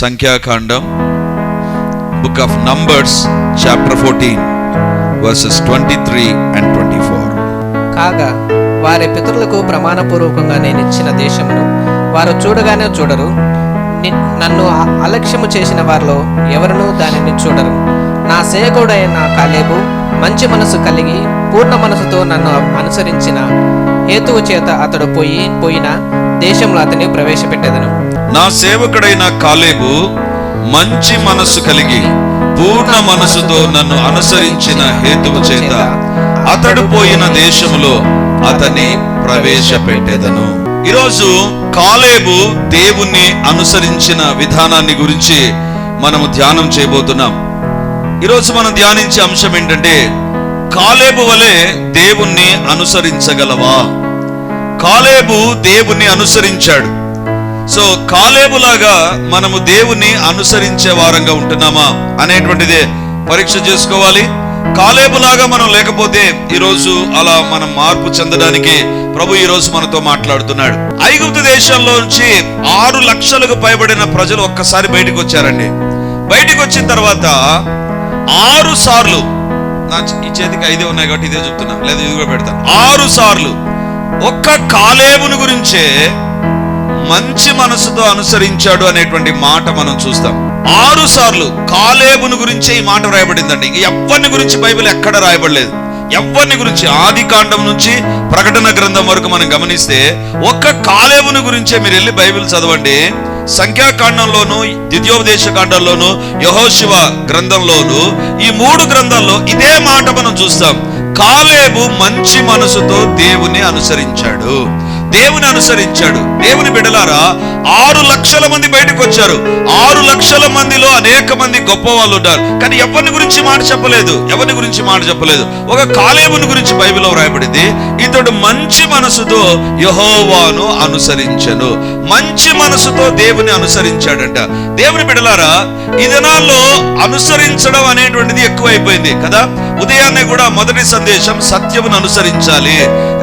సంఖ్యాకాండం book of numbers chapter fourteen verses twenty three and twenty four కాగా వారి పితరులకు ప్రమాణపూర్వకంగా నేను ఇచ్చిన దేశమును వారు చూడగానే చూడరు. నన్ను అలక్ష్యము చేసిన వారిలో ఎవరునూ దానిని చూడరు. నా సేకుడైన కాలేబు మంచి మనసు కలిగి పూర్ణ మనసుతో నన్ను అనుసరించిన హేతువు చేత అతడు పోయి పోయిన దేశంలో అతని ప్రవేశపెట్టేదను. నా సేవకుడైన కాలేబు మంచి మనస్సు కలిగి పూర్ణ మనసుతో నన్ను అనుసరించిన హేతువు చేత అతడు పోయిన దేశంలో అతని ప్రవేశపెట్టేదను. ఈరోజు కాలేబు దేవుణ్ణి అనుసరించిన విధానాన్ని గురించి మనము ధ్యానం చేయబోతున్నాం. ఈరోజు మనం ధ్యానించే అంశం ఏంటంటే కాలేబు వలె దేవుణ్ణి అనుసరించగలవా? కాలేబు దేవుణ్ణి అనుసరించాడు. సో కాలేబులాగా మనము దేవుణ్ణి అనుసరించే వారంగా ఉంటున్నామా అనేటువంటిదే పరీక్ష చేసుకోవాలి. కాలేబులాగా మనం లేకపోతే ఈరోజు అలా మనం మార్పు చెందడానికి ప్రభు ఈ రోజు మనతో మాట్లాడుతున్నాడు. ఐగుప్తు దేశంలో నుంచి ఆరు లక్షలకు పైబడిన ప్రజలు ఒక్కసారి బయటకు వచ్చారండి. బయటకు వచ్చిన తర్వాత ఆరు సార్లు నా ఈ చేతికి ఐదే ఉన్నాయి కాబట్టి ఇదే చెప్తున్నా లేదా ఇది కూడా పెడతాను. ఆరు సార్లు ఒక్క కాలేబును గురించే మంచి మనసుతో అనుసరించాడు అనేటువంటి మాట మనం చూస్తాం. ఆరు సార్లు కాలేబును గురించే ఈ మాట రాయబడిందండి ఇంక గురించి బైబిల్ ఎక్కడ రాయబడలేదు. ఎవరిని గురించి ఆది కాండం నుంచి ప్రకటన గ్రంథం వరకు మనం గమనిస్తే ఒక్క కాలేబుని గురించే మీరు వెళ్ళి బైబిల్ చదవండి. సంఖ్యాకాండంలోను ద్వితీయోపదేశ కాండంలోను యహోశివ గ్రంథంలోను ఈ మూడు గ్రంథాల్లో ఇదే మాట మనం చూస్తాం. కాలేబు మంచి మనసుతో దేవుని అనుసరించాడు. దేవుని అనుసరించాడు. దేవుని బిడలారా ఆరు లక్షల మంది బయటకు వచ్చారు. ఆరు లక్షల మందిలో అనేక మంది గొప్ప వాళ్ళు ఉన్నారు కానీ ఎవరిని గురించి మాట చెప్పలేదు? ఎవరిని గురించి మాట చెప్పలేదు? ఒక కాలేబుని గురించి బైబిల్లో వ్రాయబడింది. ఇతడు మంచి మనసుతో యహోవాను అనుసరించను. మంచి మనసుతో దేవుని అనుసరించాడంట. దేవుని బిడలారా ఈ దినాల్లో అనుసరించడం అనేటువంటిది ఎక్కువైపోయింది కదా? ఉదయాన్నే కూడా మొదటి సందేశం సత్యమును అనుసరించాలి.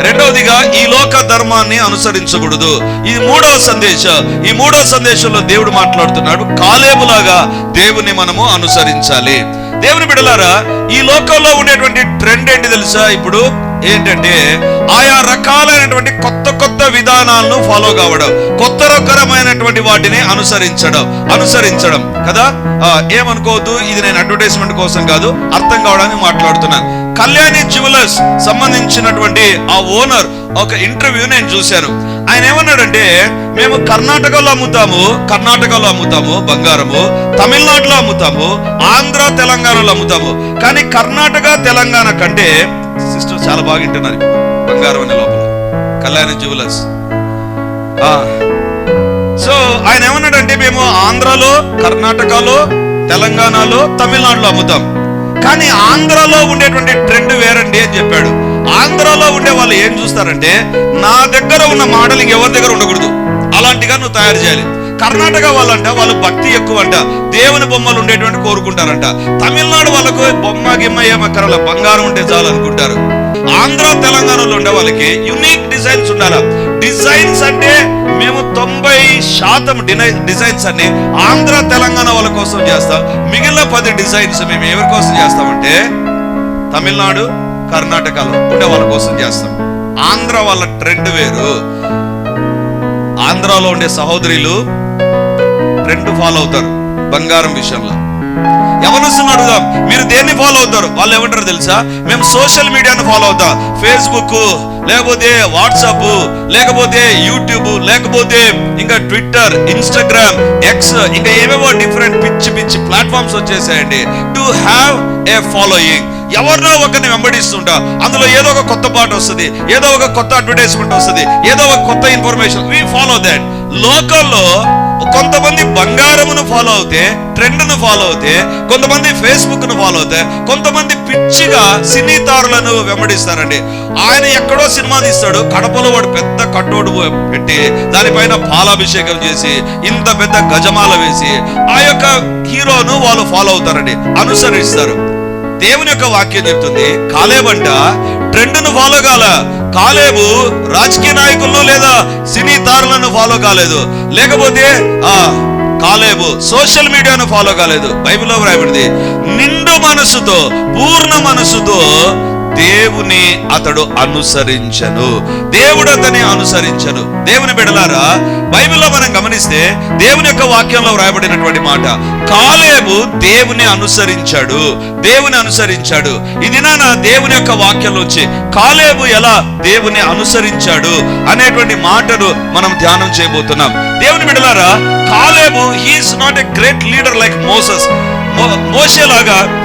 రెండవదిగా ఈ లోక ధర్మాన్ని అనుసరించకూడదు. ఇది మూడవ సందేశం ఈ మూడవ సందేశంలో దేవుడు మాట్లాడుతున్నాడు. కాలేబులాగా దేవుని మనము అనుసరించాలి. దేవుని బిడలారా ఈ లోకంలో ఉండేటువంటి ట్రెండ్ ఏంటి తెలుసా ఇప్పుడు? ఏంటంటే ఆయా రకాలైనటువంటి కొత్త కొత్త విధానాలను ఫాలో కావడం కొత్త రకరమైనటువంటి వాటిని అనుసరించడం అనుసరించడం కదా? ఏమనుకోవద్దు ఇది నేను అడ్వర్టైజ్మెంట్ కోసం కాదు అర్థం కావడానికి మాట్లాడుతున్నాను. కళ్యాణి జ్యువెలర్స్ సంబంధించినటువంటి ఆ ఓనర్ ఒక ఇంటర్వ్యూ నేను చూశాను. ఆయన ఏమన్నాడంటే మేము కర్ణాటకలో అమ్ముతాము కర్ణాటకలో అమ్ముతాము బంగారము తమిళనాడులో అమ్ముతాము ఆంధ్ర తెలంగాణలో అమ్ముతాము. కానీ కర్ణాటక తెలంగాణ కంటే సిస్టర్ చాలా బాగా వింటున్నారు బంగారం అనే లోపల. కళ్యాణ జ్యువెలర్స్. ఆ. సో ఆయన ఏమన్నాడంటే మేము ఆంధ్రాలో కర్ణాటకలో తెలంగాణలో తమిళనాడులో అమ్ముతాం. కానీ ఆంధ్రలో ఉండేటువంటి ట్రెండ్ వేరండి అని చెప్పాడు. ఆంధ్రాలో ఉండే వాళ్ళు ఏం చూస్తారంటే నా దగ్గర ఉన్న మాటలు ఇంకెవరి దగ్గర ఉండకూడదు. అలాంటిగా నువ్వు తయారు చేయాలి. కర్ణాటక వాళ్ళంట వాళ్ళు భక్తి ఎక్కువ అంట దేవుని బొమ్మలు ఉండేటువంటి కోరుకుంటారంట. తమిళనాడు వాళ్ళకు బొమ్మ గిమ్మ ఏమక్కరల బంగారం ఉంటే చాలు అనుకుంటారు. ఆంధ్ర తెలంగాణలో ఉండే వాళ్ళకి యునిక్ డిజైన్స్ ఉండాలి? డిజైన్స్ అంటే మేము తొంభై శాతం డినై- డిజైన్స్ అన్ని ఆంధ్ర తెలంగాణ వాళ్ళ కోసం చేస్తాం. మిగిలిన పది డిజైన్స్ మేము ఎవరి కోసం చేస్తామంటే తమిళనాడు కర్ణాటకలో ఉండే వాళ్ళ కోసం చేస్తాం. ఆంధ్ర వాళ్ళ ట్రెండ్ వేరు. ఆంధ్రాలో ఉండే సహోదరులు ట్రెండ్ ఫాలో అవుతారు బంగారం విషయంలో. ఎవరిస్తున్న అడుగుదాం. మీరు దేన్ని ఫాలో అవుతారు? వాళ్ళు ఏమంటారు తెలుసా? మేము సోషల్ మీడియాను ఫాలో అవుతాం. ఫేస్బుక్ లేకపోతే వాట్సాప్ లేకపోతే యూట్యూబ్ లేకపోతే ఇంకా ట్విట్టర్ ఇన్స్టాగ్రామ్ ఎక్స్ ఇంకా ఏమేమో డిఫరెంట్ పిచ్చి పిచ్చి ప్లాట్ఫామ్స్ వచ్చేసాయండి. టు హ్యావ్ ఏ ఫాలోయింగ్ ఎవరినో ఒకరిని వెంబడిస్తుంటా. అందులో ఏదో ఒక కొత్త పాట వస్తుంది ఏదో ఒక కొత్త అడ్వర్టైజ్మెంట్ వస్తుంది ఏదో ఒక కొత్త ఇన్ఫర్మేషన్ వి ఫాలో దాట్ లోకల్లో కొంతమంది బంగారమును ఫాలో అవుతే ట్రెండ్ను ఫాలో అవుతే కొంతమంది ఫేస్బుక్ను ఫాలో అవుతే కొంతమంది పిచ్చిగా సినీ తారులను వెంబడిస్తారండి. ఆయన ఎక్కడో సినిమా తీస్తాడు కడపలో వాడు పెద్ద కట్టోడు పెట్టి దానిపైన పాలాభిషేకం చేసి ఇంత పెద్ద గజమాల వేసి ఆ యొక్క హీరోను వాళ్ళు ఫాలో అవుతారండి అనుసరిస్తారు. దేవుని యొక్క వాక్యం చెప్తుంది కాలేబంట ట్రెండ్ను ఫాలో కాల. కాలేబు రాజకీయ నాయకులను లేదా సినీ తారులను ఫాలో కాలేదు. లేకపోతే ఆ కాలేబు సోషల్ మీడియాను ఫాలో కాలేదు. బైబిల్లో వ్రాయబడింది నిండు మనసుతో పూర్ణ మనసుతో దేవుని అతడు అనుసరించను. దేవుడు అతని అనుసరించను. దేవుని బిడలారా బైబిల్లో మనం గమనిస్తే దేవుని యొక్క వాక్యంలో వ్రాయబడినటువంటి మాట కాలేబు దేవుని అనుసరించాడు దేవుని అనుసరించాడు. ఇది నా దేవుని యొక్క వాక్యంలో వచ్చి కాలేబు ఎలా దేవుని అనుసరించాడు? అనేటువంటి మాటను మనం ధ్యానం చేయబోతున్నాం. దేవుని బిడలారా కాలేబు he is not a great leader like Moses మోసేలాగా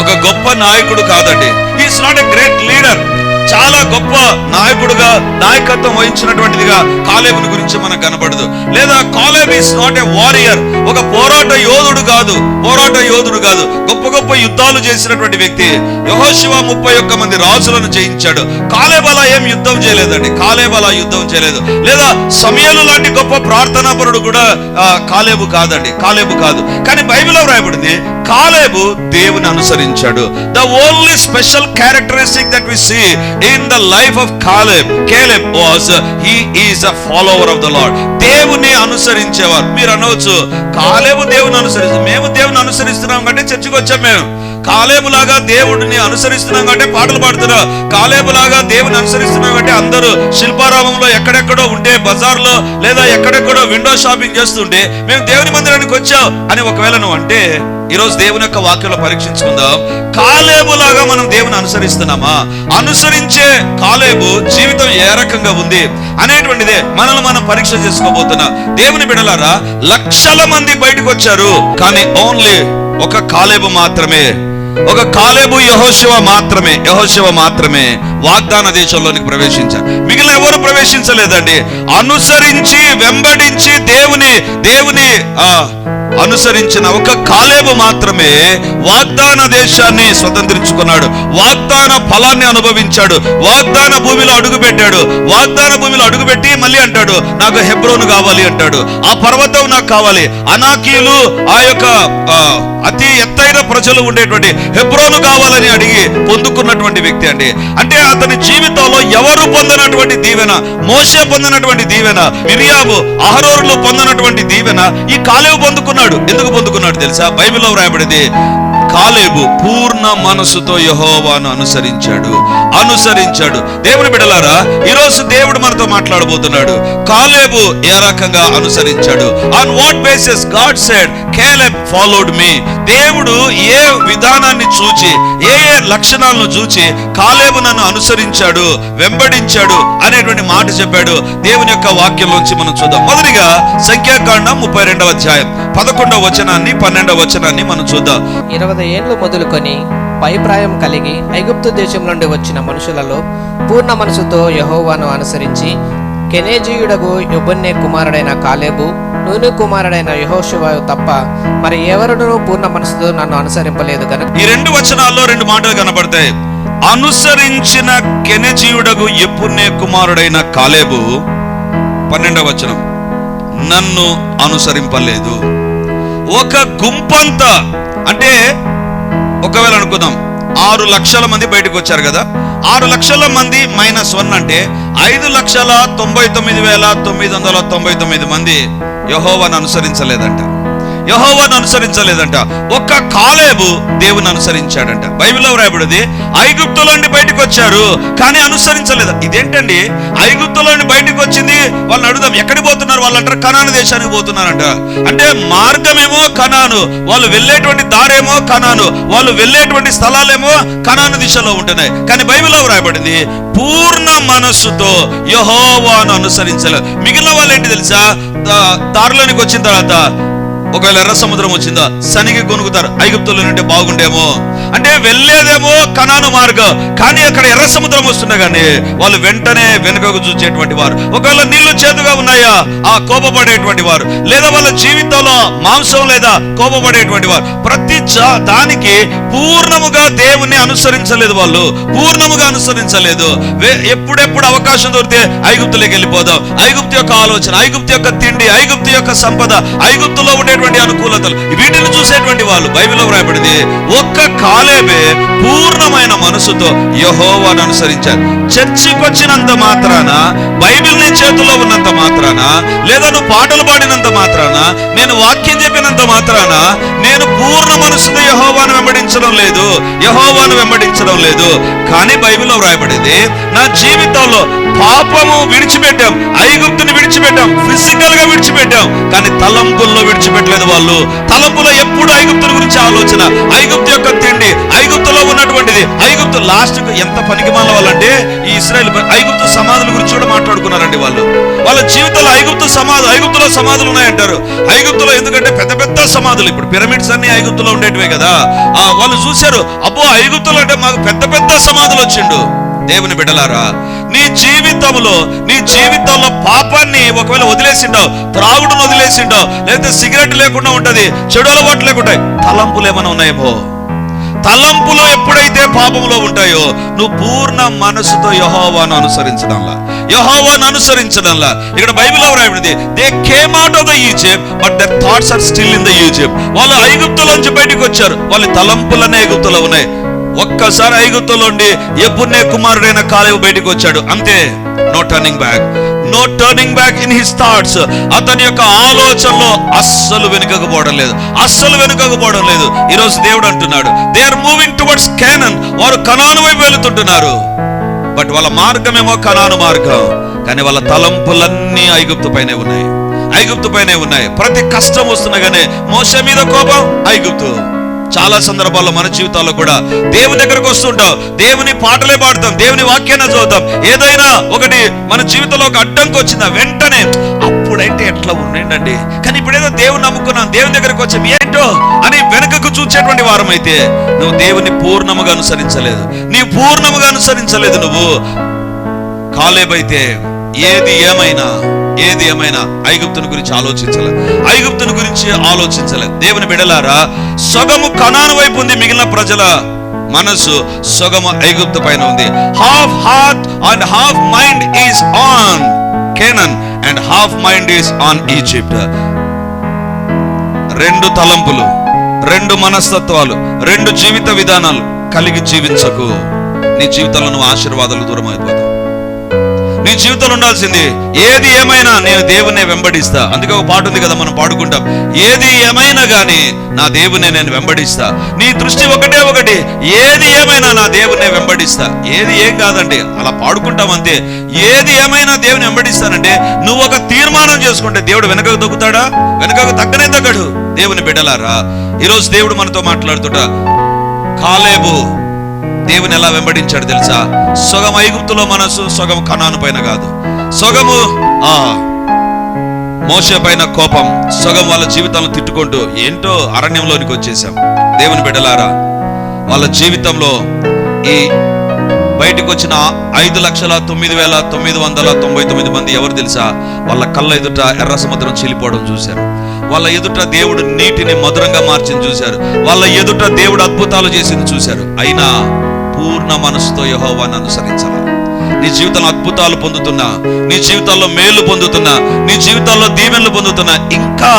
ఒక గొప్ప నాయకుడు కాదండి. Is not a great leader చాలా గొప్ప నాయకుడుగా నాయకత్వం వహించినటువంటిదిగా కాలేబుని గురించి మనకు కనబడదు. లేదా Caleb is not a warrior ఒక పోరాట యోధుడు కాదు. పోరాట యోధుడు కాదు. గొప్ప గొప్ప యుద్ధాలు చేసినటువంటి వ్యక్తి యహోశివ ముప్పై ఒక్క మంది రాజులను జయించాడు. కాలేబ్ అలా ఏం యుద్ధం చేయలేదండి. కాలేబ్ అలా యుద్ధం చేయలేదు. లేదా సమయాలు లాంటి గొప్ప ప్రార్థనాపరుడు కూడా కాలేబు కాదండి. కాలేబు కాదు. కానీ బైబిల్లో వ్రాయబడింది కాలేబు దేవుని అనుసరించాడు. The only special characteristic that we see in the life of Caleb Caleb was he is a follower of the Lord దేవుని అనుసరించేవారు. మీరు అనవచ్చు కాలేబు దేవుని అనుసరిస్తారు మేము దేవుని అనుసరిస్తున్నాం కంటే చర్చకు వచ్చాం మేము. కాలేబు లాగా దేవుడిని అనుసరిస్తున్నాం కంటే పాటలు పాడుతున్నా కాలేబు లాగా దేవుని అనుసరిస్తున్నాం కంటే అందరూ శిల్పారామంలో ఎక్కడెక్కడో ఉంటే బజార్లో లేదా ఎక్కడెక్కడో విండో షాపింగ్ చేస్తుంటే మేము దేవుని మందిరానికి వచ్చాం అని ఒకవేళ నువ్వు అంటే ఈరోజు దేవుని యొక్క వాక్యంలో పరీక్షించుకుందాం. కాలేబు లాగా మనం దేవుని అనుసరిస్తున్నామా? అనుసరించే కాలేబు జీవితం ఏ రకంగా ఉంది అనేటువంటిదే మనల్ని మనం పరీక్ష చేసుకోబోతున్నా. దేవుని బిడలారా లక్షల మంది బయటకు వచ్చారు కానీ ఓన్లీ ఒక కాలేబు మాత్రమే. ఒక కాలేబు యహోశివ మాత్రమే యహోశివ మాత్రమే వాగ్దాన దేశంలోనికి ప్రవేశించారు. మిగిలిన ఎవరు ప్రవేశించలేదండి? అనుసరించి వెంబడించి దేవుని దేవుని ఆ అనుసరించిన ఒక కాలేబు మాత్రమే వాగ్దాన దేశాన్ని స్వతంత్రించుకున్నాడు. వాగ్దాన ఫలాన్ని అనుభవించాడు. వాగ్దాన భూమిలో అడుగుపెట్టాడు. వాగ్దాన భూమిలో అడుగుపెట్టి మళ్ళీ అంటాడు నాకు హెబ్రోను కావాలి అంటాడు. ఆ పర్వతం నాకు కావాలి. అనాకీలు ఆ యొక్క అతి ఎత్తైన ప్రజలు ఉండేటువంటి హెబ్రోను కావాలని అడిగి పొందుకున్నటువంటి వ్యక్తి అండి. అంటే అతని జీవితంలో ఎవరు పొందినటువంటి దీవెన? మోసే పొందినటువంటి దీవెన? మిరియాబు అహరోరులు పొందినటువంటి దీవెన? ఈ కాలేవు పొందుకున్నాడు. ఎందుకు పొందుకున్నాడు తెలుసా? బైబిల్లో వ్రాయబడింది కాలేబు పూర్ణ మనసుతో యహోవాను అనుసరించాడు అనుసరించాడు. దేవుని బిడలారా ఈరోజు దేవుడు మనతో మాట్లాడబోతున్నాడు. కాలేబు ఏ రకంగా అనుసరించాడు? On what basis God said Caleb followed మీ దేవుడు ఏ విధానాన్ని చూచి ఏ ఏ లక్షణాలను చూచి కాలేబు నన్ను అనుసరించాడు వెంబడించాడు అనేటువంటి మాట చెప్పాడు. దేవుని యొక్క వాక్యంలోంచి మనం చూద్దాం. మొదటిగా సంఖ్యాకాండం ముప్పై రెండవ అధ్యాయం. పదకొండవ వచనాన్ని పన్నెండవ వచనాన్ని మనం చూద్దాం. ఇరవై ఏండ్లు మొదలుకొని పైప్రాయం కలిగి ఐగుప్తు దేశం నుండి వచ్చిన మనుషులలో పూర్ణ మనసుతో యహోవాను అనుసరించి కెనేజీయుడగు యుబన్నే కుమారుడైన కాలేబు నూనె కుమారుడైన యహోశివాయు తప్ప మరి ఎవరునూ పూర్ణ మనసుతో నన్ను అనుసరింపలేదు కనుక ఈ రెండు వచనాల్లో రెండు మాటలు కనబడతాయి. అనుసరించిన కెనజీయుడగు ఎప్పున్నే కుమారుడైన కాలేబు పన్నెండవ వచనం నన్ను అనుసరింపలేదు. ఒక గుంపంతా అంటే ఒకవేళ అనుకుందాం ఆరు లక్షల మంది బయటకు వచ్చారు కదా ఆరు లక్షల మంది మైనస్ వన్ అంటే ఐదు లక్షల తొంభై తొమ్మిది వేల తొమ్మిది వందల తొంభై తొమ్మిది మంది యహోవాను అనుసరించలేదంట. యహోవాను అనుసరించలేదంట. ఒక్క కాలేబు దేవుని అనుసరించాడంట. బైబిల్లో రాయబడింది ఐగుప్తులోని బయటకు వచ్చారు కానీ అనుసరించలేదు. ఇదేంటండి? ఐగుప్తులోని బయటకు వచ్చింది వాళ్ళని అడుగుదాం ఎక్కడికి పోతున్నారు వాళ్ళు అంటారు? కనాను దేశానికి పోతున్నారంట. అంటే మార్గమేమో కనాను వాళ్ళు వెళ్ళేటువంటి దారేమో కనాను వాళ్ళు వెళ్ళేటువంటి స్థలాలేమో కనాను దిశలో ఉంటున్నాయి. కానీ బైబిల్లో రాయబడింది పూర్ణ మనస్సుతో యహోవాను అనుసరించలేదు. మిగిలిన వాళ్ళు ఏంటి తెలుసా దారిలోనికి వచ్చిన తర్వాత ఒకవేళ ఎర్ర సముద్రం వచ్చిందా శనిగి కొనుక్కుతారు ఐగుప్తులో నుండి బాగుండేమో. అంటే వెళ్ళేదేమో కనాను మార్గం కానీ అక్కడ ఎర్ర సముద్రం వస్తున్నా కానీ వాళ్ళు వెంటనే వెనుకకు చూసేటువంటి వారు. ఒకవేళ నీళ్ళు చేతుగా ఉన్నాయా ఆ కోపపడేటువంటి వారు. లేదా వాళ్ళ జీవితంలో మాంసం లేదా కోపపడేటువంటి వారు. ప్రతి దానికి పూర్ణముగా దేవుణ్ణి అనుసరించలేదు వాళ్ళు. పూర్ణముగా అనుసరించలేదు. వే- ఎప్పుడెప్పుడు అవకాశం దొరికితే ఐగుప్తులోకి వెళ్ళిపోదాం. ఐగుప్తు యొక్క ఆలోచన ఐగుప్తు యొక్క తిండి ఐగుప్తు యొక్క సంపద ఐగుప్తులో ఉండే చూసేటువంటి అనుకూలతలు. వీటిని చూసేటువంటి వాళ్ళు బైబిల్లో వ్రాయబడింది ఒక్క కాలేబే పూర్ణమైన మనసుతో యహోవాను అనుసరించారు. చర్చికి వచ్చినంత మాత్రాన బైబిల్ నీ చేతిలో ఉన్నంత మాత్రాన లేదా నువ్వు పాటలు పాడినంత మాత్రాన నేను వాక్యం చెప్పినంత మాత్రాన నేను పూర్ణ మనసుతో యహోవాను వెంబడించడం లేదు యహోవాను వెంబడించడం లేదు. కానీ బైబిల్లో వ్రాయబడింది నా జీవితంలో పాపము విడిచిపెట్టాం ఐగుప్తుని విడిచిపెట్టాం ఫిజికల్గా విడిచిపెట్టాం కానీ తలంపుల్లో విడిచిపెట్టాం విడిచిపెట్టలేదు వాళ్ళు. తలంపులో ఎప్పుడు ఐగుప్తుల గురించి ఆలోచన? ఐగుప్తు యొక్క తిండి ఐగుప్తులో ఉన్నటువంటిది. ఐగుప్తు లాస్ట్ ఎంత పనికి వాళ్ళంటే ఈ ఇస్రాయల్ ఐగుప్తు సమాధుల గురించి కూడా మాట్లాడుకున్నారండి వాళ్ళు. వాళ్ళ జీవితంలో ఐగుప్తు సమాధులు ఐగుప్తులో సమాధులు ఉన్నాయంటారు. ఐగుప్తులో ఎందుకంటే పెద్ద పెద్ద సమాధులు ఇప్పుడు పిరమిడ్స్ అన్ని ఐగుప్తులో ఉండేటివే కదా. ఆ వాళ్ళు చూశారు అబ్బో ఐగుప్తులు అంటే మాకు పెద్ద పెద్ద సమాధులు వచ్చిండు. దేవుని బిడలారా నీ జీవితంలో నీ జీవితంలో పాపాన్ని ఒకవేళ వదిలేసిండావు త్రాగుడును వదిలేసిండావు లేకపోతే సిగరెట్ లేకుండా ఉంటది చెడు అలవాటు లేకుండా తలంపులు ఏమైనా ఉన్నాయేమో తలంపులు ఎప్పుడైతే పాపంలో ఉంటాయో నువ్వు పూర్ణ మనసుతో యహోవాను అనుసరించడంలా యహోవాను అనుసరించడంలా. ఇక్కడ బైబిల్లో రాయబడింది? They came out of the Egypt but their thoughts are still in the Egypt వాళ్ళు ఐగుప్తులోంచి బయటకు వచ్చారు వాళ్ళ తలంపులనే ఐగుప్తులో ఉన్నాయి. ఒక్కసారి ఐగుప్తులోండి ఎప్పుడునే కుమారుడైన కాలేవు బయటకు వచ్చాడు. అంతే no turning back no turning back in his thoughts అతని యొక్క ఆలోచనలో అస్సలు వెనుకకు పోవడం లేదు. అస్సలు వెనుకకు పోవడం లేదు. ఈరోజు దేవుడు అంటున్నాడు they are moving towards Canaan వారు కనాను వైపు వెళుతుంటున్నారు. బట్ వాళ్ళ మార్గమేమో కనాను మార్గం. కానీ వాళ్ళ తలంపులన్నీ ఐగుప్తు పైనే ఉన్నాయి. ఐగుప్తు పైనే ఉన్నాయి. ప్రతి కష్టం వస్తున్నా కానీ మోస మీద కోపం ఐగుప్తు. చాలా సందర్భాల్లో మన జీవితాల్లో కూడా దేవుని దగ్గరకు వస్తుంటాం. దేవుని పాటలే పాడతాం. దేవుని వాక్యాన్ని చదువుతాం. ఏదైనా ఒకటి మన జీవితంలో ఒక అడ్డంకి వచ్చిందా? వెంటనే అప్పుడైతే ఎట్లా ఉండండి? కానీ ఇప్పుడేదో దేవుని నమ్ముకున్నాం. దేవుని దగ్గరకు వచ్చాం. ఏంటో అని వెనుకకు చూచేటువంటి వారం అయితే నువ్వు దేవుని పూర్ణముగా అనుసరించలేదు. నీ పూర్ణముగా అనుసరించలేదు నువ్వు. కాలేబైతే ఏది ఏమైనా ఏది ఏమైనా ఐగుప్తుని గురించి ఆలోచించలే ఐగుప్తుని గురించి ఆలోచించలేదు. దేవుని బిడలారా సగము కణాను వైపు ఉంది మిగిలిన ప్రజల మనసు సగము ఐగుప్తు పైన ఉంది. Half heart and half mind is on Canaan and half mind is on Egypt రెండు తలంపులు రెండు మనస్తత్వాలు రెండు జీవిత విధానాలు కలిగి జీవించకు. నీ జీవితంలో నువ్వు ఆశీర్వాదాలు దూరం నీ జీవితంలో ఉండాల్సింది ఏది ఏమైనా నేను దేవునే వెంబడిస్తా. అందుకే ఒక పాట ఉంది కదా మనం పాడుకుంటాం. ఏది ఏమైనా గాని నా దేవునే నేను వెంబడిస్తా. నీ దృష్టి ఒకటే ఒకటి ఏది ఏమైనా నా దేవునే వెంబడిస్తా. ఏది ఏం కాదండి అలా పాడుకుంటాం అంతే. ఏది ఏమైనా దేవుని వెంబడిస్తానంటే నువ్వు ఒక తీర్మానం చేసుకుంటే దేవుడు వెనకకు తగ్గుతాడా? వెనకకు తగ్గనే తగ్గడు దేవుని బిడ్డలారా. ఈరోజు దేవుడు మనతో మాట్లాడుతుంటా కాలేబు దేవుని ఎలా వెంబడించాడు తెలుసా? సొగం ఐగుప్తులో మనసు సొగం కణాను పైన కాదు. సొగము ఆ మోస పైన కోపం సొగం వాళ్ళ జీవితాలను తిట్టుకుంటూ ఏంటో అరణ్యంలోనికి వచ్చేసాం దేవుని బిడ్డలారా వాళ్ళ జీవితంలో ఈ బయటకు వచ్చిన ఐదు లక్షల తొమ్మిది వేల తొమ్మిది వందల తొంభై తొమ్మిది మంది ఎవరు తెలుసా? వాళ్ళ కళ్ళ ఎదుట ఎర్ర సముద్రం చీలిపోవడం చూశారు. వాళ్ళ ఎదుట దేవుడు నీటిని మధురంగా మార్చింది చూశారు. వాళ్ళ ఎదుట దేవుడు అద్భుతాలు చేసింది చూశారు. అయినా పూర్ణ మనసుతో యహోవాన్ని అనుసరించాలి నీ జీవితంలో అద్భుతాలు పొందుతున్నా నీ జీవితాల్లో మేలు పొందుతున్నా నీ జీవితాల్లో దీవెనలు పొందుతున్నా ఇంకా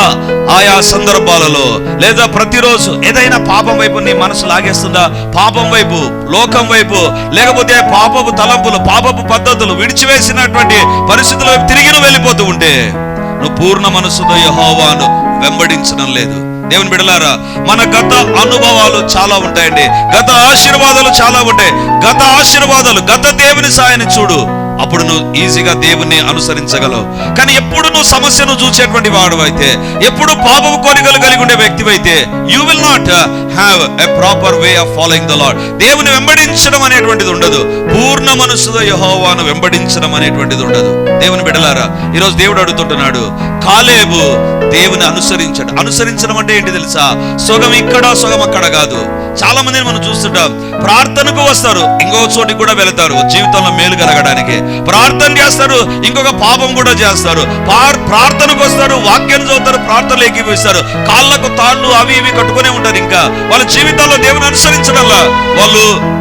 ఆయా సందర్భాలలో లేదా ప్రతిరోజు ఏదైనా పాపం వైపు నీ మనసు లాగేస్తుందా? పాపం వైపు లోకం వైపు లేకపోతే పాపపు తలంపులు పాపపు పద్ధతులు విడిచివేసినటువంటి పరిస్థితుల వైపు తిరిగి నువ్వు వెళ్ళిపోతూ ఉంటే నువ్వు పూర్ణ మనసుతో యహోవాను వెంబడించడం లేదు. దేవుని బిడలారా మన గత అనుభవాలు చాలా ఉంటాయండి. గత ఆశీర్వాదాలు చాలా ఉంటాయి. గత ఆశీర్వాదాలు గత దేవుని సాయాన్ని చూడు. అప్పుడు నువ్వు ఈజీగా దేవుణ్ణి అనుసరించగలవు. కానీ ఎప్పుడు నువ్వు సమస్యను చూసేటువంటి వాడు అయితే ఎప్పుడు పాపము కోరికలు కలిగి ఉండే వ్యక్తి అయితే you will not have a proper way of following the lord దేవుని వెంబడించడం అనేటువంటిది ఉండదు. పూర్ణ మనసుతో యహోవాను వెంబడించడం అనేటువంటిది ఉండదు. దేవుని బిడలారా ఈరోజు దేవుడు అడుగుతుంటున్నాడు కాలేబు దేవుని అనుసరించాడు. అనుసరించడం అంటే ఏంటి తెలుసా? సుగం ఇక్కడ సుగం అక్కడ కాదు. చాలా మందిని మనం చూస్తుంటాం. ప్రార్థనకు వస్తారు. ఇంకో చోటికి కూడా వెళతారు. జీవితంలో మేలు కలగడానికి ప్రార్థన చేస్తారు. ఇంకొక పాపం కూడా చేస్తారు. పార్- ప్రార్థనకు వస్తారు. వాక్యం చదువుతారు. ప్రార్థనలు ఎక్కిపోయిస్తారు కాళ్ళకు తాళ్ళు అవి ఇవి కట్టుకునే ఉంటారు ఇంకా. వాళ్ళ జీవితాల్లో దేవుని అనుసరించడంలా వాళ్ళు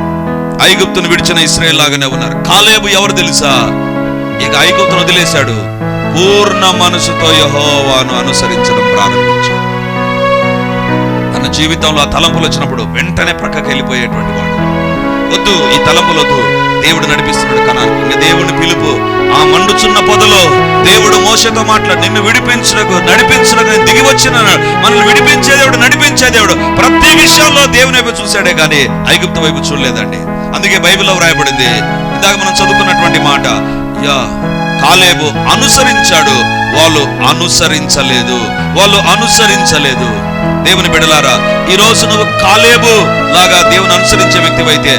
ఐగుప్తును విడిచిన ఇస్రాయల్ లాగానే ఉన్నారు. కాలేబు ఎవరు తెలుసా? ఇక ఐగుప్తును వదిలేశాడు. పూర్ణ మనసుతో యహోవాను అనుసరించడం ప్రారంభించాడు. తన జీవితంలో ఆ తలంపులు వచ్చినప్పుడు వెంటనే ప్రక్కకి వెళ్ళిపోయేటువంటి వాడు. వద్దు ఈ తలంపులు వద్దు. దేవుడు నడిపిస్తున్నాడు కనాను. ఇంకా దేవుని పిలుపు. ఆ మండుచున్న పొదలో దేవుడు మోసతో మాట్లాడు. నిన్ను విడిపించడకు నడిపించడకు దిగి వచ్చిన మనల్ని విడిపించే దేవుడు నడిపించే దేవుడు. ప్రతి విషయంలో దేవుని వైపు చూశాడే కానీ ఐగుప్తు వైపు చూడలేదండి. అందుకే బైబిల్లో వ్రాయబడింది. ఇందాక మనం చదువుకున్నటువంటి మాట యా కాలేబు అనుసరించాడు. వాళ్ళు అనుసరించలేదు. వాళ్ళు అనుసరించలేదు. దేవుని బిడలారా ఈ రోజు నువ్వు కాలేబు లాగా దేవుని అనుసరించే వ్యక్తివైతే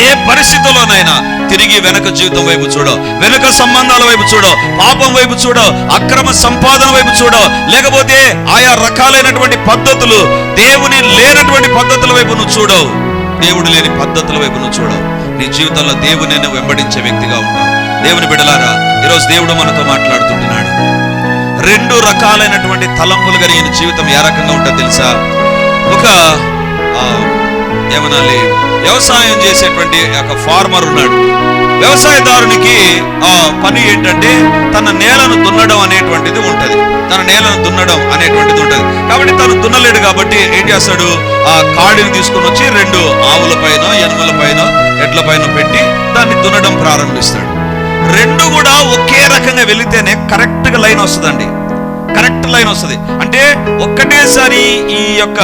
ఏ పరిస్థితుల్లోనైనా తిరిగి వెనక జీవితం వైపు చూడో వెనక సంబంధాల వైపు చూడో పాపం వైపు చూడో అక్రమ సంపాదన వైపు చూడో లేకపోతే ఆయా రకాలైనటువంటి పద్ధతులు దేవుని లేనటువంటి పద్ధతుల వైపు నువ్వు చూడవు. దేవుడు లేని పద్ధతుల వైపు నువ్వు చూడవు. నీ జీవితంలో దేవుని వెంబడించే వ్యక్తిగా ఉంటావు దేవుని బిడలారా ఈరోజు దేవుడు మనతో మాట్లాడుతుంటున్నాడు. రెండు రకాలైనటువంటి తలంపులు కలిగిన జీవితం ఏ రకంగా ఉంటుందో తెలుసా? ఒక ఏమనాలి వ్యవసాయం చేసేటువంటి ఒక ఫార్మర్ ఉన్నాడు. వ్యవసాయదారునికి ఆ పని ఏంటంటే తన నేలను దున్నడం అనేటువంటిది ఉంటది. తన నేలను దున్నడం అనేటువంటిది ఉంటుంది. కాబట్టి తను దున్నలేడు కాబట్టి ఏం చేస్తాడు? ఆ కాడిని తీసుకుని వచ్చి రెండు ఆవుల పైన ఎనుమల పైన ఎడ్ల పైన పెట్టి దాన్ని దున్నడం ప్రారంభిస్తాడు. రెండు కూడా ఒకే రకంగా వెళితేనే కరెక్ట్గా లైన్ వస్తుందండి. కరెక్ట్ లైన్ వస్తుంది. అంటే ఒక్కటేసారి ఈ యొక్క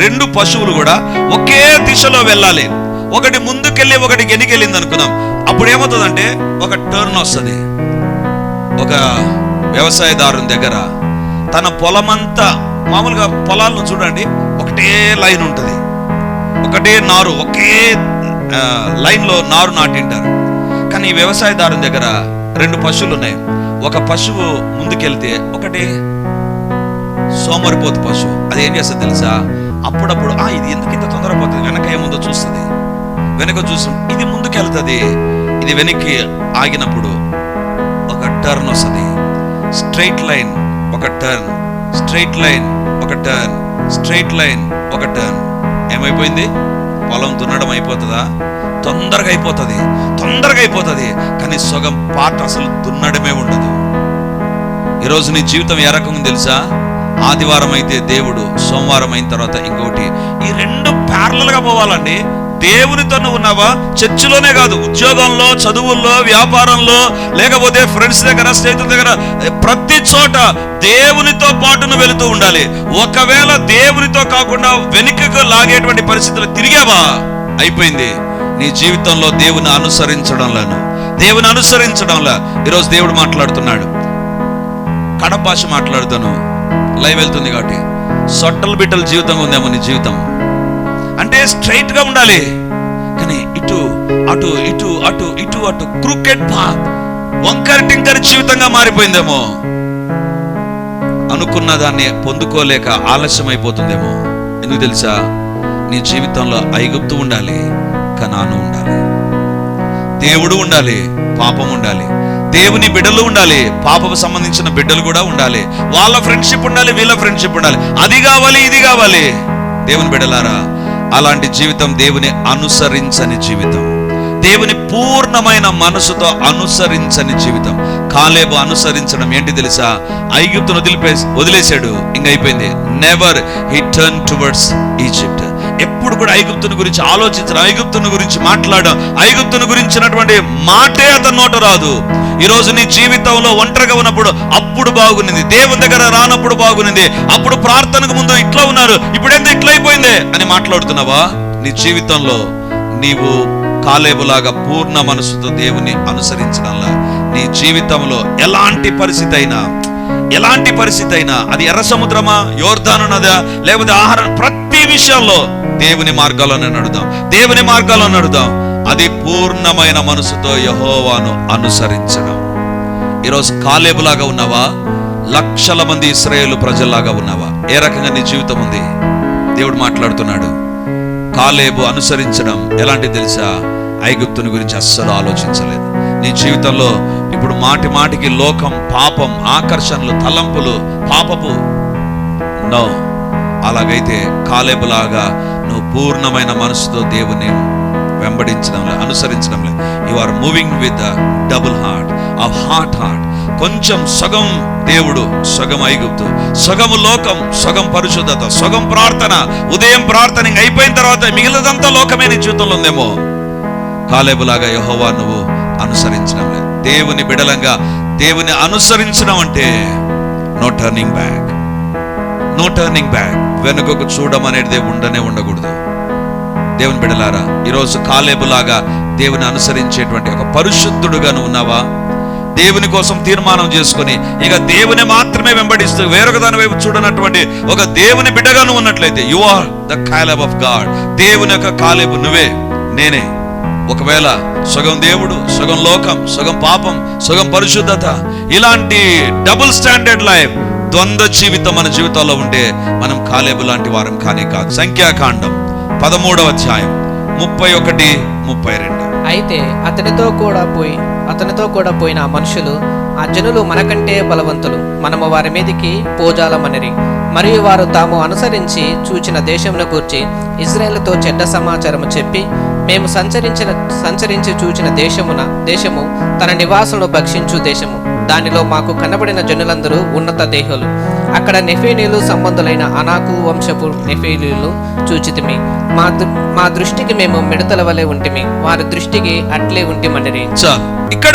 రెండు పశువులు కూడా ఒకే దిశలో వెళ్ళాలి. ఒకటి ముందుకెళ్ళి ఒకటి వెనుకెళ్ళింది అనుకుందాం అప్పుడు ఏమవుతుందంటే ఒక టర్న్ వస్తుంది. ఒక వ్యవసాయదారుని దగ్గర తన పొలమంతా మామూలుగా పొలాలను చూడండి ఒకటే లైన్ ఉంటుంది. ఒకటే నారు ఒకే లైన్లో నారు నాటింటారు. కానీ వ్యవసాయదారుని దగ్గర రెండు పశువులు ఉన్నాయి ఒక పశువు ముందుకెళ్తే ఒకటి సోమరిపోతు పశువు. అది ఏం చేస్తుంది తెలుసా? అప్పుడప్పుడు ఆ ఇది ఎందుకు ఇంత తొందరపోతుంది వెనక ఏముందో చూస్తుంది. వెనక చూసి. ఇది ముందుకెళ్తుంది. ఇది వెనక్కి ఆగినప్పుడు ఒక టర్న్ వస్తుంది. స్ట్రైట్ లైన్ ఒక టర్న్ స్ట్రైట్ లైన్ ఒక టర్న్ స్ట్రైట్ లైన్ ఒక టర్న్ ఏమైపోయింది? పొలం దున్నడం అయిపోతుందా? తొందరగా అయిపోతుంది తొందరగా అయిపోతుంది. కానీ సొగం పాట అసలు దున్నడమే ఉండదు. ఈరోజు నీ జీవితం ఏ రకంగా తెలుసా? ఆదివారం అయితే దేవుడు సోమవారం అయిన తర్వాత ఇంకోటి ఈ రెండు ప్యారలగా గా పోవాలండి. దేవునితో ఉన్నావా? చర్చిలోనే కాదు ఉద్యోగంలో చదువుల్లో వ్యాపారంలో లేకపోతే ఫ్రెండ్స్ దగ్గర స్నేహితుల దగ్గర ప్రతి చోట దేవునితో పాటును వెళుతూ ఉండాలి. ఒకవేళ దేవునితో కాకుండా వెనుకకు లాగేటువంటి పరిస్థితులు తిరిగావా? అయిపోయింది. నీ జీవితంలో దేవుని అనుసరించడంలోను. దేవుని అనుసరించడంలో ఈరోజు దేవుడు మాట్లాడుతున్నాడు. కడప భాష మాట్లాడుతాను. లైవ్ వెళ్తుంది కాబట్టి. సొట్టలు బిట్టలు జీవితంగా ఉందేమో నీ జీవితం. అంటే స్ట్రైట్గా ఉండాలి. కానీ ఇటు అటు ఇటు అటు ఇటు అటు క్రికెట్ పాత్. వంకర టింకర జీవితంగా మారిపోయిందేమో. అనుకున్న దాన్ని పొందుకోలేక ఆలస్యం అయిపోతుందేమో ఎందుకు తెలుసా? నీ జీవితంలో ఐగుప్తు ఉండాలి. కనాను ఉండాలి. దేవుడు ఉండాలి పాపం ఉండాలి. దేవుని బిడ్డలు ఉండాలి పాపకు సంబంధించిన బిడ్డలు కూడా ఉండాలి. వాళ్ళ ఫ్రెండ్షిప్ ఉండాలి వీళ్ళ ఫ్రెండ్షిప్ ఉండాలి. అది కావాలి ఇది కావాలి. దేవుని బిడ్డలారా అలాంటి జీవితం దేవుని అనుసరించని జీవితం. దేవుని పూర్ణమైన మనసుతో అనుసరించని జీవితం. కాలేబు అనుసరించడం ఏంటి తెలుసా? ఐగుప్తును వదిలిపే వదిలేశాడు. ఇంకైపోయింది అయిపోయింది. Never he turn towards Egypt ఎప్పుడు కూడా ఐగుప్తుని గురించి ఆలోచించడం ఐగుప్తుని గురించి మాట్లాడడం ఐగుప్తుని గురించినటువంటి మాటే అతని నోట రాదు. ఈరోజు నీ జీవితంలో ఒంటరిగా ఉన్నప్పుడు అప్పుడు బాగునింది దేవుని దగ్గర రానప్పుడు బాగునింది అప్పుడు ప్రార్థనకు ముందు ఇట్లా ఉన్నారు. ఇప్పుడెంత ఇట్లా అయిపోయింది? అని మాట్లాడుతున్నావా? నీ జీవితంలో నీవు కాలేబులాగా పూర్ణ మనసుతో దేవుని అనుసరించడంలా నీ జీవితంలో ఎలాంటి పరిస్థితి అయినా ఎలాంటి పరిస్థితి అయినా అది ఎర్ర సముద్రమా యోర్ధాను నదా లేకపోతే ఆహారం ప్రతి విషయంలో దేవుని మార్గాలను నడుదాం దేవుని మార్గాలను నడుదాం అది పూర్ణమైన మనసుతో యహోవాను అనుసరించడం. ఈరోజు కాలేబులాగా ఉన్నావా? లక్షల మంది ఇస్రాయేల్ ప్రజల్లాగా ఉన్నావా? ఏ రకంగా నీ జీవితం ఉంది? దేవుడు మాట్లాడుతున్నాడు. కాలేబు అనుసరించడం ఎలాంటి తెలుసా? ఐగుప్తుని గురించి అస్సలు ఆలోచించలేదు. నీ జీవితంలో ఇప్పుడు మాటి మాటికి లోకం పాపం ఆకర్షణలు తలంపులు పాపపు. నో. అలాగైతే కాలేబులాగా నువ్వు పూర్ణమైన మనసుతో దేవుని వెంబడించడం లేదు you are moving with double heart ఆ హార్ట్ హార్ట్ కొంచెం సగం దేవుడు సగం ఐగుప్తు సగం లోకం సగం పరిశుద్ధత సగం ప్రార్థన ఉదయం ప్రార్థన ఇంక అయిపోయిన తర్వాత మిగిలినదంతా లోకమే నీ జీవితంలో ఉందేమో. కాలేబులాగా యహోవా నువ్వు అనుసరించడం దేవుని బిడలంగా దేవుని అనుసరించడం అంటే no turning back no turning back వెనుకకు చూడడం అనేది ఉండనే ఉండకూడదు. దేవుని బిడలారా ఈరోజు కాలేబులాగా దేవుని అనుసరించేటువంటి ఒక పరిశుద్ధుడుగా నువ్వు ఉన్నావా? దేవుని కోసం తీర్మానం చేసుకొని ఇక దేవుని మాత్రమే వెంబడిస్తూ వేరొక దాని వైపు చూడనటువంటి ఒక దేవుని బిడ్డగా నువ్వు ఉన్నట్లయితే you are the Caleb of God దేవుని యొక్క కాలేబు నువ్వే నేనే. ఒకవేళ సగం దేవుడు సగం లోకం సగం పాపం సగం పరిశుద్ధత ఇలాంటి డబుల్ స్టాండర్డ్ లైఫ్ ద్వంద్వ జీవితం మన జీవితంలో ఉంటే మనం కాలేబు లాంటి వారం కానీ కాదు. సంఖ్యాకాండం పదమూడవ అధ్యాయం ముప్పై ఒకటి ముప్పై రెండు. అయితే అతనితో కూడా పోయి అతనితో కూడా పోయిన మనుషులు ఆ జనులు మనకంటే బలవంతులు. మనము వారి మీదికి పోజాలమనిరి. మరియు వారు తాము అనుసరించి చూచిన దేశమును గూర్చి ఇజ్రాయెల్తో చెడ్డ సమాచారము చెప్పి మేము సంచరించిన సంచరించి చూచిన దేశమున దేశము తన నివాసులను భక్షించు దేశము. దానిలో మాకు కనబడిన జనులందరూ ఉన్నత దేహులు. అక్కడ నెఫేనీలు సంబంధులైన అనాకు వంశపు నెఫేనీలు చూచితిమి. మా దృ- మా దృష్టికి మేము మిడతల వలె ఉంటిమి. వారి దృష్టికి అట్లే ఉంటిమని చాలు ఇక్కడ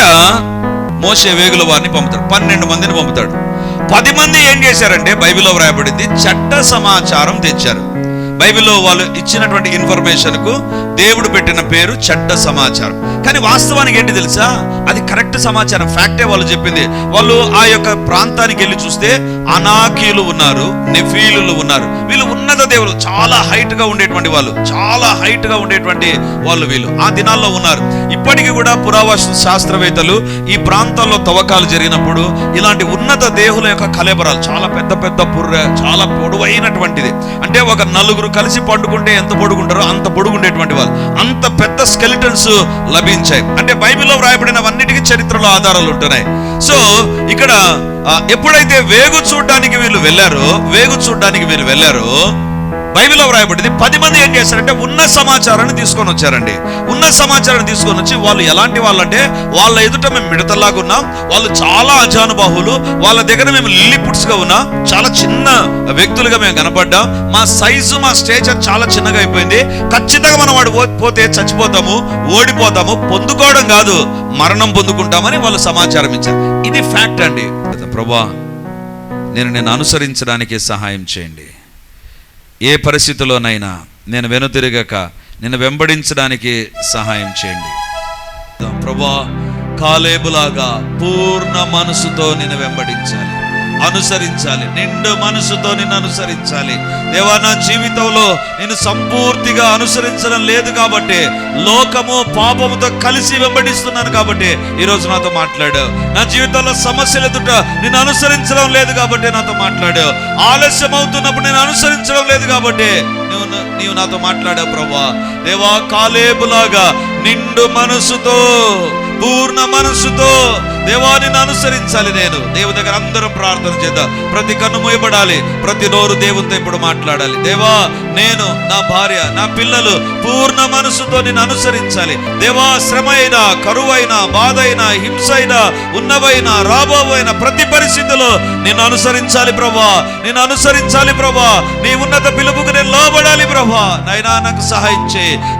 మోసే వేగుల వారిని పంపుతాడు. పన్నెండు మందిని పంపుతాడు. పది మంది ఏం చేశారంటే బైబిల్లో వ్రాయబడింది చట్ట సమాచారం తెచ్చారు. బైబిల్లో వాళ్ళు ఇచ్చినటువంటి ఇన్ఫర్మేషన్కు దేవుడు పెట్టిన పేరు చెడ్డ సమాచారం. కానీ వాస్తవానికి ఏంటి తెలుసా? అది కరెక్ట్ సమాచారం. ఫ్యాక్టే వాళ్ళు చెప్పింది. వాళ్ళు ఆ యొక్క ప్రాంతానికి వెళ్ళి చూస్తే అనాకీలు ఉన్నారు నెఫీలు ఉన్నారు. వీళ్ళు ఉన్నత దేవులు చాలా హైట్గా ఉండేటువంటి వాళ్ళు. చాలా హైట్గా ఉండేటువంటి వాళ్ళు వీళ్ళు. ఆ దినాల్లో ఉన్నారు. ఇప్పటికీ కూడా పురావస్తు శాస్త్రవేత్తలు ఈ ప్రాంతాల్లో తవ్వకాలు జరిగినప్పుడు ఇలాంటి ఉన్నత దేహుల యొక్క కలేబరాలు చాలా పెద్ద పెద్ద పుర్ర చాలా పొడవైనటువంటిది. అంటే ఒక నలుగురు కలిసి పండుకుంటే ఎంత పొడుగుంటారో అంత పొడుగుండేటువంటి వాళ్ళు. అంత పెద్ద స్కెలిటన్స్ లభించాయి. అంటే బైబిల్లో వ్రాయబడినవన్నిటికీ చరిత్రలో ఆధారాలు ఉంటున్నాయి. సో ఇక్కడ ఎప్పుడైతే వేగు చూడడానికి వీళ్ళు వెళ్ళారో వేగు చూడడానికి వీళ్ళు వెళ్ళారో బైబిల్లో వ్రాయబడింది పది మంది ఏం చేశారంటే ఉన్న సమాచారాన్ని తీసుకొని వచ్చారండి. ఉన్న సమాచారాన్ని తీసుకొని వచ్చి వాళ్ళు ఎలాంటి వాళ్ళంటే వాళ్ళ ఎదుట మేము మిడతల్లాగా ఉన్నాం వాళ్ళు చాలా అజానుబాహులు వాళ్ళ దగ్గర మేము లిల్లీపుట్స్గా ఉన్నాం చాలా చిన్న వ్యక్తులుగా మేము కనపడ్డాం. మా సైజు మా స్టేచర్ చాలా చిన్నగా అయిపోయింది. ఖచ్చితంగా మనం వాడు పో- పోతే చచ్చిపోతాము ఓడిపోతాము పొందుకోవడం కాదు మరణం పొందుకుంటామని వాళ్ళు సమాచారం ఇచ్చారు. ఇది ఫ్యాక్ట్ అండి. ప్రభా నేను నేను అనుసరించడానికి సహాయం చేయండి. ఏ పరిస్థితిలోనైనా నేను వెనుతిరగక నేను వెంబడించడానికి సహాయం చేయండి. ప్రభా కాలేబులాగా పూర్ణ మనసుతో నేను వెంబడించాలి. అనుసరించాలి నిండు మనసుతో నిన్ను అనుసరించాలి. దేవా నా జీవితంలో నేను సంపూర్తిగా అనుసరించడం లేదు కాబట్టి లోకము పాపముతో కలిసి వెంబడిస్తున్నాను కాబట్టి ఈరోజు నాతో మాట్లాడు. నా జీవితంలో సమస్యలు ఎదుట నేను అనుసరించడం లేదు కాబట్టి నాతో మాట్లాడు. ఆలస్యం అవుతున్నప్పుడు నేను అనుసరించడం లేదు కాబట్టి నువ్వు నీవు నాతో మాట్లాడావు ప్రభా దేవా కాలేబులాగా నిండు మనసుతో పూర్ణ మనసుతో దేవాన్ని అనుసరించాలి నేను. దేవుని దగ్గర అందరం ప్రార్థన చేద్దాం. ప్రతి కన్ను మూయబడాలి ప్రతి నోరు దేవునితో ఇప్పుడు మాట్లాడాలి. దేవా నేను నా భార్య నా పిల్లలు పూర్ణ మనసుతో నేను అనుసరించాలి. దేవా శ్రమ అయినా కరువైనా బాధ అయినా హింస అయినా ఉన్నవైనా రాబోవైన ప్రతి పరిస్థితిలో నేను అనుసరించాలి ప్రభా. నేను అనుసరించాలి ప్రభా. నీ ఉన్నత పిలుపుకు నేను లోబడాలి ప్రభా. నైనా నాకు సహాయం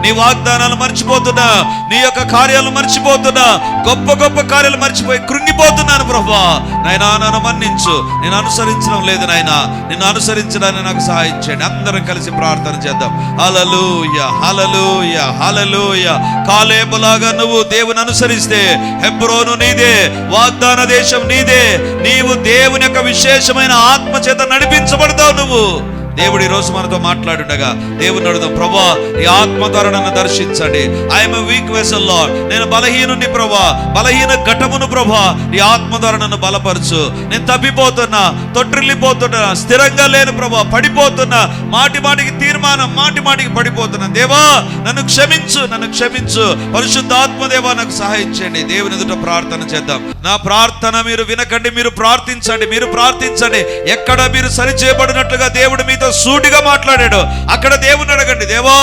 నీ వాగ్దానాలు మర్చిపోతున్నా. నీ యొక్క కార్యాలు మర్చిపోతున్నా. గొప్ప గొప్ప కార్యాలు మర్చిపోయి కృంగిపోతున్నాను ప్రభా. నాయన నన్ను మన్నించు. నేను అనుసరించడం లేదు నాయనా. నిన్ను అనుసరించడానికి నాకు సహాయం చేయండి. అందరం కలిసి ప్రార్థన చేద్దాం. హలలుయ హలలుయ హలలుయ కాలేపులాగా నువ్వు దేవుని అనుసరిస్తే హెబ్రోను నీదే వాగ్దాన దేశం నీదే. నీవు దేవుని యొక్క విశేషమైన ఆత్మ చేత నడిపించబడతావు నువ్వు. దేవుడు ఈరోజు మనతో మాట్లాడుండగా దేవుని అడుగుదాం ప్రభా ఈ ఆత్మ ద్వారా నన్ను దర్శించండి ఐఎమ్ వీక్ వెసల్ లార్డ్ నేను బలహీనుని ప్రభా. బలహీన ఘటమును ప్రభా. ఈ ఆత్మ ద్వారా నన్ను బలపరచు. నేను తప్పిపోతున్నా తొట్టిల్లిపోతున్నా స్థిరంగా లేను ప్రభా. పడిపోతున్నా. మాటి మాటికి తీర్మానం మాటి మాటికి పడిపోతున్నా. దేవా నన్ను క్షమించు నన్ను క్షమించు. పరిశుద్ధాత్మదేవా నాకు సహాయం చేయండి. దేవుని ఎదుట ప్రార్థన చేద్దాం. నా ప్రార్థన మీరు వినకండి మీరు ప్రార్థించండి మీరు ప్రార్థించండి. ఎక్కడ మీరు సరిచేయబడినట్లుగా దేవుడు మీతో మీతో సూటిగా మాట్లాడాడు. అక్కడ దేవుని అడగండి దేవా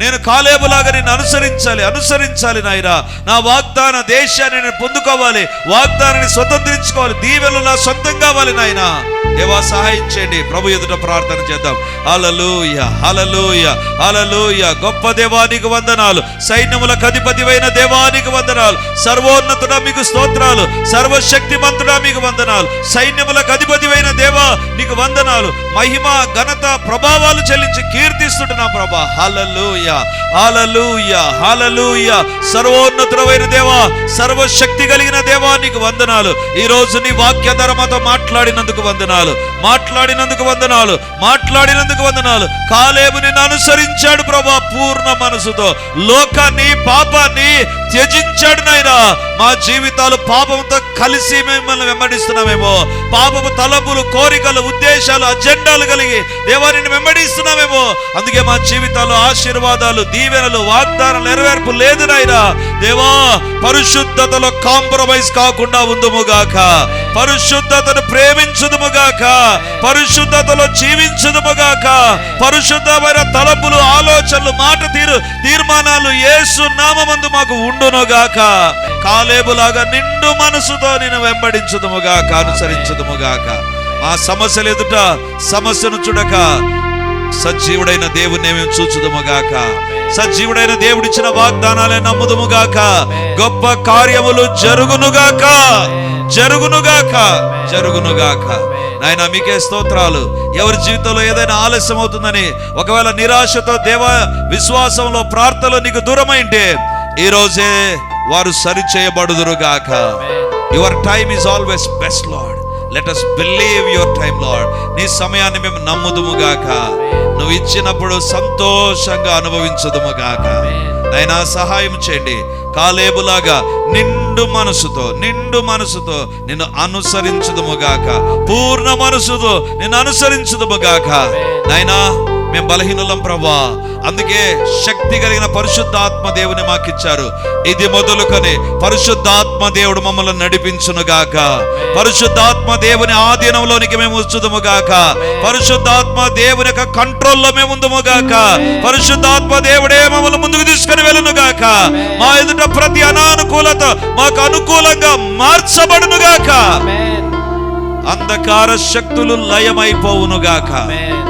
నేను కాలేబులాగా నేను అనుసరించాలి అనుసరించాలి నాయనా. నా వాగ్దాన దేశాన్ని నేను పొందుకోవాలి వాగ్దానాన్ని స్వతంత్రించుకోవాలి దీవెలు నా సొంతం కావాలి నాయనా. దేవా సహాయం చేయండి ప్రభు ఎదుట ప్రార్థన చేద్దాం. అలలోయ హలలుయ అలలోయ గొప్ప దేవానికి వందనాలు. సైన్యములకు అధిపతివైన దేవానికి వందనాలు. సర్వోన్నతుడ మీకు స్తోత్రాలు. సర్వశక్తి మంతుడ మీకు వందనాలు. సైన్యములకు అధిపతివైన దేవా నీకు వందనాలు. మహిమ ఘనత ప్రభావాలు చెల్లించి కీర్తిస్తుంటున్నా ప్రభా. హలలుయ హలలుయ హలలుయ సర్వోన్నతుడమైన దేవా సర్వశక్తి కలిగిన దేవా నీకు వందనాలు. ఈ నీ వాక్య మాట్లాడినందుకు వందనాలు. మాట్లాడినందుకు వందనాలు. మాట్లాడినందుకు వందనాలు. కాలేబు నిన్ను అనుసరించాడు ప్రభా పూర్ణ మనసుతో. లోకాన్ని పాపాన్ని త్యజించాడు నాయనా. మా జీవితాలు పాపంతో కలిసి మిమ్మల్ని వెంబడిస్తున్నామేమో. పాపపు తలపులు కోరికలు ఉద్దేశాలు అజెండాలు కలిగి దేవాన్ని వెంబడిస్తున్నామేమో. అందుకే మా జీవితాల్లో ఆశీర్వాదాలు దీవెనలు వాగ్దానాలు నెరవేర్పు లేదు నాయనా. దేవా పరిశుద్ధతలో కాంప్రమైజ్ కాకుండా ఉందముగాక పరిశుద్ధతను ప్రేమించుదుముగాక పరిశుద్ధతలో జీవించుదుముగాక పరిశుద్ధమైన తలపులు ఆలోచనలు మాట తీరు తీర్మానాలు ఏసు నామందు మాకు ఉండునుగాక కాలేబులాగా నిండు మనసుతో నేను వెంబడించుదుముగాక అనుసరించదుముగాక. ఆ సమస్యలు ఎదుట సమస్యను చూడక సజీవుడైన దేవుణ్ణి మేము చూచుదుముగాక. సజీవుడైన దేవుడిచ్చిన వాగ్దానాలే నమ్ముదుముగాక. గొప్ప కార్యములు జరుగునుగాక. జరుగునుగాక. జరుగునుగాక. నాయన మీకే స్తోత్రాలు. ఎవరి జీవితంలో ఏదైనా ఆలస్యం అవుతుందని ఒకవేళ నిరాశతో దేవ విశ్వాసంలో ప్రార్థనలో నీకు దూరమైంటే ఈ రోజే వారు సరి చేయబడుదురుగాక your time is always best lord let us believe your time lord నీ సమయాన్ని మేము నమ్ముదుముగాక. నువ్వు ఇచ్చినప్పుడు సంతోషంగా అనుభవించదుముగాక. నైనా సహాయం చేయండి. కాలేబులాగా నిండు మనసుతో నిండు మనసుతో నిన్ను అనుసరించుదుముగాక. పూర్ణ మనసుతో నిన్ను అనుసరించుదుముగాక. నైనా మేము బలహీనులం ప్రభా అందుకే శక్తి కలిగిన పరిశుద్ధాత్మ దేవుని మాకిచ్చారు. ఇది మొదలుకొని పరిశుద్ధాత్మ దేవుడు మమ్మల్ని నడిపించునుగాక. పరిశుద్ధాత్మ దేవుని ఆధీనంలోనికి మేము వచ్చుదుముగాక. పరిశుద్ధాత్మ దేవుని యొక్క కంట్రోల్లో మేము ఉందుముగాక. పరిశుద్ధాత్మ దేవుడే మమ్మల్ని ముందుకు తీసుకుని వెళ్ళునుగాక. మా ఎదుట ప్రతి అనానుకూలత మాకు అనుకూలంగా మార్చబడునుగాక. ఆమేన్ అంధకార శక్తులు లయమైపోవునుగాక. ఆమేన్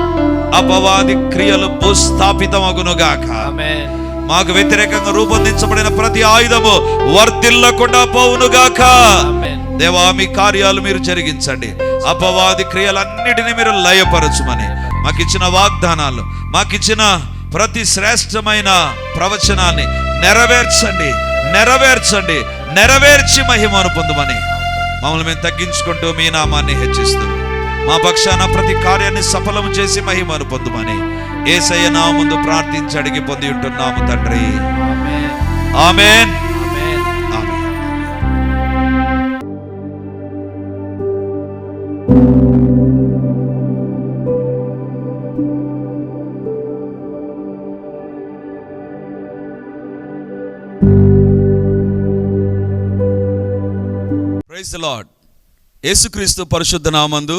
అపవాది క్రియలు భూస్థాపితమగునుగాక. మాకు వ్యతిరేకంగా రూపొందించబడిన ప్రతి ఆయుధము వర్ధిల్లకుండా పోవునుగాక. దేవా మీ కార్యాలు మీరు జరిగించండి. అపవాది క్రియలన్నిటిని మీరు లయపరచుమని. మాకిచ్చిన వాగ్దానాలు మాకిచ్చిన ప్రతి శ్రేష్టమైన ప్రవచనాన్ని నెరవేర్చండి నెరవేర్చండి నెరవేర్చి మహిమను పొందుమని. మమ్మల్ని మేము తగ్గించుకుంటూ మీ నామాన్ని హెచ్చిస్తూ మా పక్షాన ప్రతి కార్యాన్ని సఫలం చేసి మహిమను పొందుమని ఏసయ్య నా ముందు ప్రార్థించి అడిగి పొంది ఉంటున్నాము తండ్రి. ఆమెన్. ప్రైజ్ ద యేసుక్రీస్తు పరిశుద్ధ నామందు